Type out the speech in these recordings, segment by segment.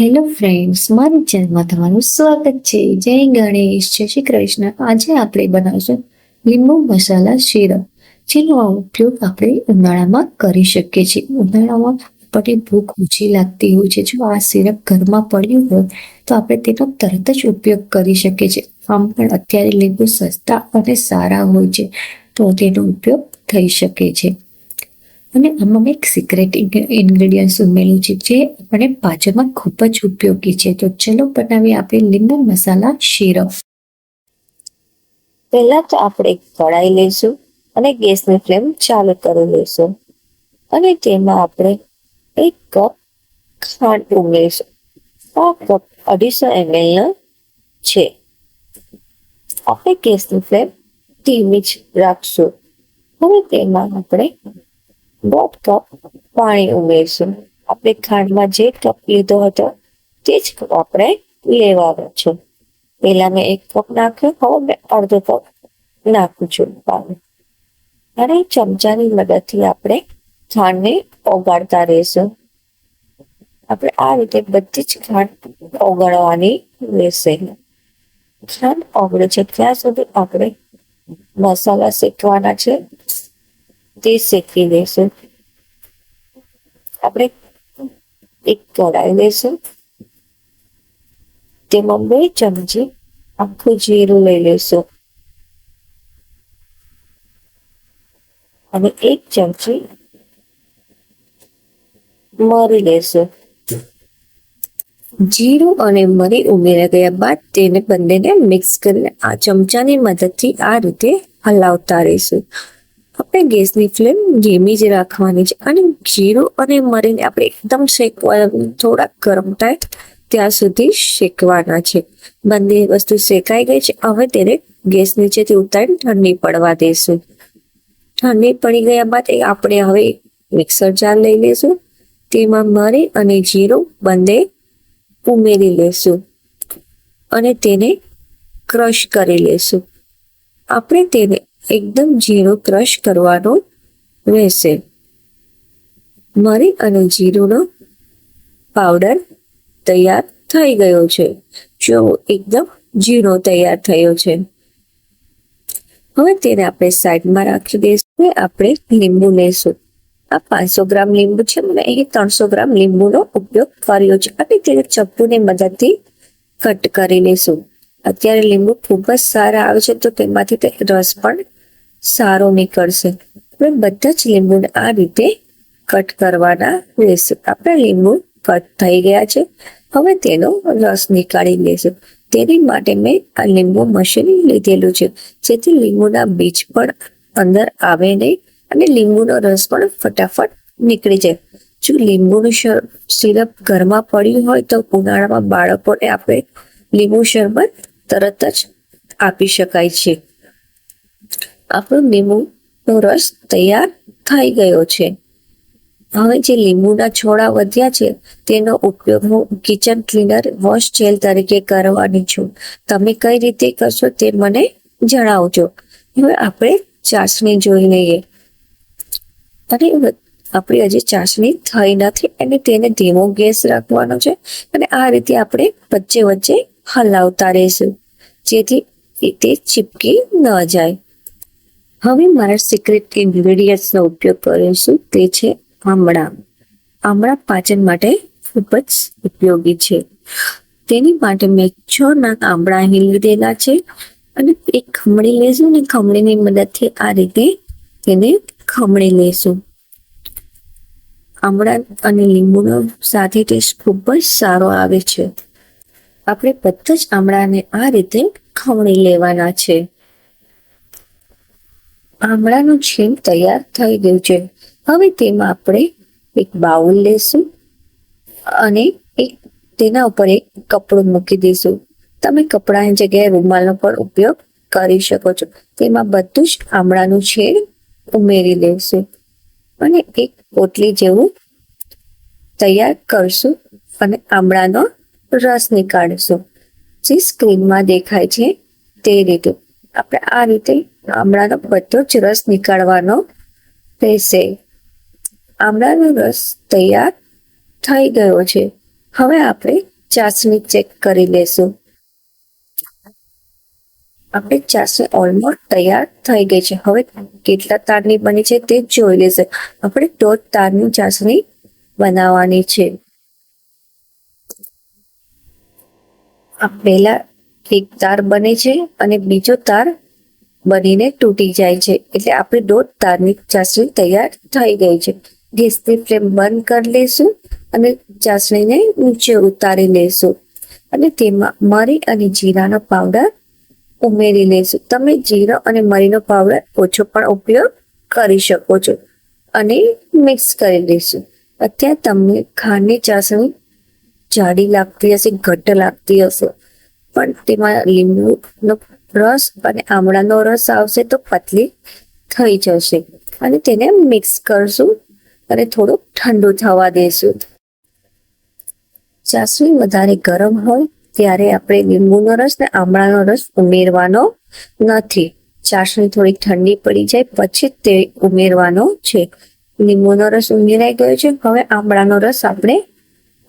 Hello friends મારી ચેનલમાં તમારું સ્વાગત છે. જય ગણેશ, જય શ્રી કૃષ્ણ. આજે આપણે બનાવશું લીંબુ મસાલા શીરો. જેનો ઉપયોગ આપણે ઉનાળામાં કરી શકીએ છીએ. ઉનાળામાં આપણને ભૂખ ઓછી લાગતી હોય છે. જો આ સિરપ ઘરમાં પડ્યું હોય, તો આપણે તેનો તરત જ ઉપયોગ કરી શકીએ છીએ. આમ પણ અત્યારે લીંબુ સસ્તા અને સારા હોય છે. તો તેનો ઉપયોગ થઈ શકે છે. અને આમાં એક સિક્રેટ ઇન્ગ્રેડિયન્ટ્સ ઉમેર્યું છે જે આપણે પાચનમાં ખૂબ જ ઉપયોગી છે. તો ચલો બનાવીએ આપણે લીંબુ મસાલા શીરો. પહેલા તો આપણે કઢાઈ લઈશું અને ગેસની ફ્લેમ ચાલુ કરી લઈશું. અને તેમાં આપણે એક કપ ખાંડ ઉમેરીશું. આ કપ અઢીસો એમએલ છે. આપણે ગેસની ફ્લેમ ધીમી જ રાખશું. હવે તેમાં આપણે દોઢ કપ પાણી ઉમેરીશું. આપણે ખાંડમાં જે કપ લીધો હતો, તે જ કપ આપણે લેવાનો છે. પહેલા મેં એક કપ નાખ્યો, હવે મેં અડધો કપ નાખું છું પાણી. અને ચમચાની મદદથી આપણે ખાંડને ઓગાળતા રહેશું. આપણે આ રીતે બધી જ ખાંડ ઓગાળવાની રહેશે. ખાંડ ઓગળે છે, ત્યાં સુધી આપણે મસાલા શેકવાના છે. તે શેકી દઈશું આપણે એક કઢાઈ લઈશું તેમાં બે ચમચી આખું જીરું લઈ લઈશું અને એક ચમચી મરી લેશું. જીરું અને મરી ઉમેરા ગયા બાદ તેને બંનેને મિક્સ કરીને આ ચમચાની મદદથી આ રીતે હલાવતા રહીશું. આપણે ગેસની ફ્લેમ ધીમી જ રાખવાની છે અને જીરું અને મરીને આપણે એકદમ શેકવા થોડાક ગરમ થાય ત્યાં સુધી શેકવાના છે. બંને વસ્તુ શેકાઈ ગઈ છે. હવે તેને ગેસ નીચેથી ઉતારીને ઠંડી પડવા દઈશું ઠંડી પડી ગયા બાદ આપણે હવે મિક્સર જાર લઈ લઈશું. તેમાં મરી અને જીરું બંને ઉમેરી લેશું અને તેને ક્રશ કરી લેશું. આપણે તેને એકદમ જીરો ક્રશ કરવાનો રહેશે. મરી અને જીરુંનો પાવડર તૈયાર થઈ ગયો છે. જો એકદમ જીરો તૈયાર થયો છે. હવે તેને આપણે સાઈડમાં રાખી દઈશું. આપણે લીંબુ લેશું. આ પાંચસો ગ્રામ લીંબુ છે. મને અહીં ત્રણસો ગ્રામ લીંબુનો ઉપયોગ કર્યો છે. અને તેને ચપ્પુની મદદથી કટ કરી લઈશું અત્યારે લીંબુ ખૂબ જ સારા આવે છે, તો તેમાંથી તે રસ પણ સારો નીકળશે. આપણે બધા જ લીંબુને આ રીતે કટ કરવાના રહેશે. આપણા લીંબુ કટ થઈ ગયા છે. હવે તેનો રસ નીકાળી લેશું. તેની માટે મેં આ લીંબુ મશીન લીધેલું છે. જેથી લીંબુના બીજ પણ અંદર આવે નહીં અને લીંબુનો રસ પણ ફટાફટ નીકળી જાય. જો લીંબુનું સિરપ ઘરમાં પડ્યું હોય તો ઉનાળામાં બાળકોને આપણે લીંબુ શરબત તરત જ આપી શકાય છે. આપણો લીંબુનો રસ તૈયાર થઈ ગયો છે. હવે જે લીંબુના છોડા વધ્યા છે, તેનો ઉપયોગ હું કિચન ક્લીનર વોશ જેલ તરીકે કરવાની છું. તમે કઈ રીતે કરશો તે મને જણાવજો. હવે આપણે ચાસણી જોઈ લઈએ. અને આપણી હજી ચાસણી થઈ નથી અને તેને ધીમો ગેસ રાખવાનો છે. અને આ રીતે આપણે વચ્ચે વચ્ચે હલાવતા રહીશું. જેથી તે ચીપકી ન જાય. હવે મારા સિક્રેટ ઇન્ગ્રેડિયન્ટ્સનો ઉપયોગ કરીશું. તે છે આમળા. આમળા પાચન માટે ખૂબ જ ઉપયોગી છે. તેની માટે મેં છ નંગ આમળા અહીં લીધેલા છે અને એ ખમણી લેશું અને ખમણીની મદદથી આ રીતે તેને ખમણી લેશું આમળા અને લીંબુનો સાથે ટેસ્ટ ખૂબ જ સારો આવે છે. આપણે બધા જ આમળાને આ રીતે ખવણી લેવાના છે. આમળાનું છીણ તૈયાર થઈ ગયું છે. હવે તેમાં આપણે એક બાઉલ લેશું અને એક તેના ઉપર એક કપડું મૂકી દઈશું. તમે કપડાની જગ્યાએ રૂમાલનો પણ ઉપયોગ કરી શકો છો. તેમાં બધું જ આમળાનું છેડ ઉમેરી દઈશું અને એક પોટલી જેવું તૈયાર કરશું અને આમળાનો રસ નીકાળીશું. જે સ્ક્રીનમાં દેખાય છે તે રીતે. આપણે આ રીતે આમળાનો બધો જ રસ નીકાળવાનો રહેશે. આમળાનો રસ તૈયાર થઈ ગયો છે. હવે આપણે ચાસણી ચેક કરી લેશું. આપણે ચાસણી ઓલમોસ્ટ તૈયાર થઈ ગઈ છે. હવે કેટલા તારની બની છે તે જોઈ લેશે. આપણે દોઢ તારની ચાસણી બનાવવાની છે. પહેલા એક તાર બને છે અને બીજો તાર બનીને તૂટી જાય છે. એટલે આપણી દોઢ તારની ચાસણી તૈયાર થઈ ગઈ છે. ગેસની ફ્લેમ બંધ કરી લેશું અને ચાસણીને નીચે ઉતારી લેશું. અને તેમાં મરી અને જીરાનો પાવડર ઉમેરી લેશું. તમે જીરો અને મરીનો પાવડર ઓછો પણ ઉપયોગ કરી શકો છો અને મિક્સ કરી લેશું. અત્યારે તમને ખાંડની ચાસણી જાડી લાગતી હશે, ઘટ્ટ લાગતી હશે. પણ તેમાં લીંબુનો રસ અને આમળાનો રસ આવશે તો પતલી થઈ જશે. અને તેને મિક્સ કરશું અને થોડુંક ઠંડુ થવા દેશું. ચાસણી વધારે ગરમ હોય ત્યારે આપણે લીંબુનો રસ ને આમળાનો રસ ઉમેરવાનો નથી. ચાસણી થોડીક ઠંડી પડી જાય પછી તે ઉમેરવાનો છે. લીંબુનો રસ ઉમેરાઈ ગયો છે, હવે આમળાનો રસ આપણે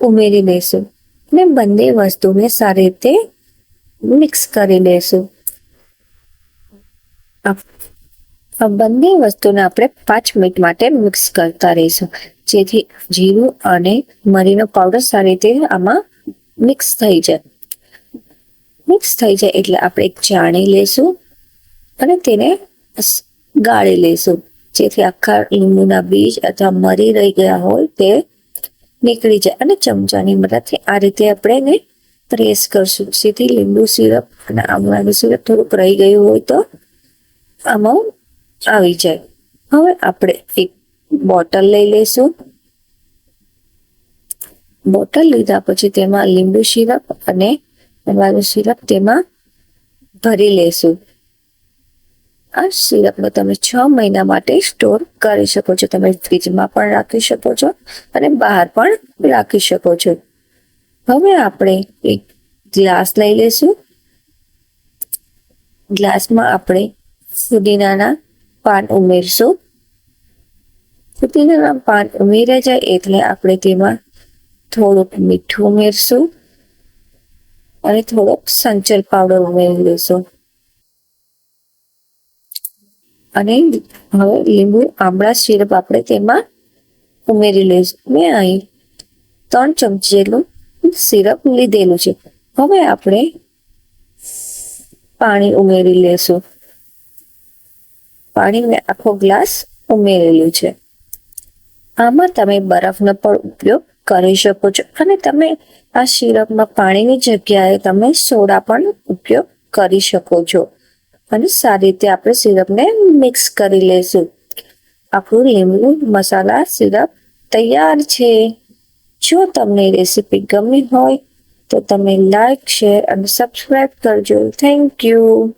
ઉમેરી લઈશું ને બંને વસ્તુને સારી રીતે મિક્સ કરી લેશું. બંને વસ્તુને આપણે પાંચ મિનિટ માટે મિક્સ કરતા રહીશું. જેથી જીરું અને મરીનો પાવડર સારી રીતે આમાં મિક્સ થઈ જાય. મિક્સ થઈ જાય એટલે આપણે ચાણી લેશું અને તેને ગાળી લેશું. જેથી આખા લીંબુના બીજ અથવા મરી રહી ગયા હોય તે નીકળી જાય અને ચમચાની મદદથી આ રીતે આપણે એને પ્રેસ કરશું. સીધી લીંબુ સિરપ અને આમળાનું સિરપ થોડુંક રહી ગયું હોય તો આમાં આવી જાય. હવે આપણે એક બોટલ લઈ લઈશું. બોટલ લીધા પછી તેમાં લીંબુ સિરપ અને આમળાનું સિરપ તેમાં ભરી લેશું આ સિરપનો તમે છ મહિના માટે સ્ટોર કરી શકો છો. તમે ફ્રીજમાં પણ રાખી શકો છો અને બહાર પણ રાખી શકો છો. હવે આપણે એક ગ્લાસ લઈ લઈશું. ગ્લાસમાં આપણે ફુદીનાના પાન ઉમેરશું. ફુદીનાના પાન ઉમેર્યા જાય એટલે આપણે તેમાં થોડુંક મીઠું ઉમેરશું અને થોડોક સંચર પાવડર ઉમેરી લઈશું. અને હવે લીંબુ, આમળા સિરપ આપણે તેમાં ઉમેરી લઈશું. મેં અહીં ત્રણ ચમચી જેટલું સિરપ લીધેલું છે. હવે આપણે પાણી ઉમેરી લેશું પાણી મેં આખો ગ્લાસ ઉમેરેલું છે. આમાં તમે બરફનો પણ ઉપયોગ કરી શકો છો અને તમે આ સિરપમાં પાણીની જગ્યાએ તમે સોડા પણ ઉપયોગ કરી શકો છો. અને સારી રીતે આપણે સિરપને મિક્સ કરી લેશું આપણું લીંબુ મસાલા સિરપ તૈયાર છે. જો તમને રેસીપી ગમી હોય તો તમે લાઈક શેર અને સબસ્ક્રાઈબ કરજો. Thank you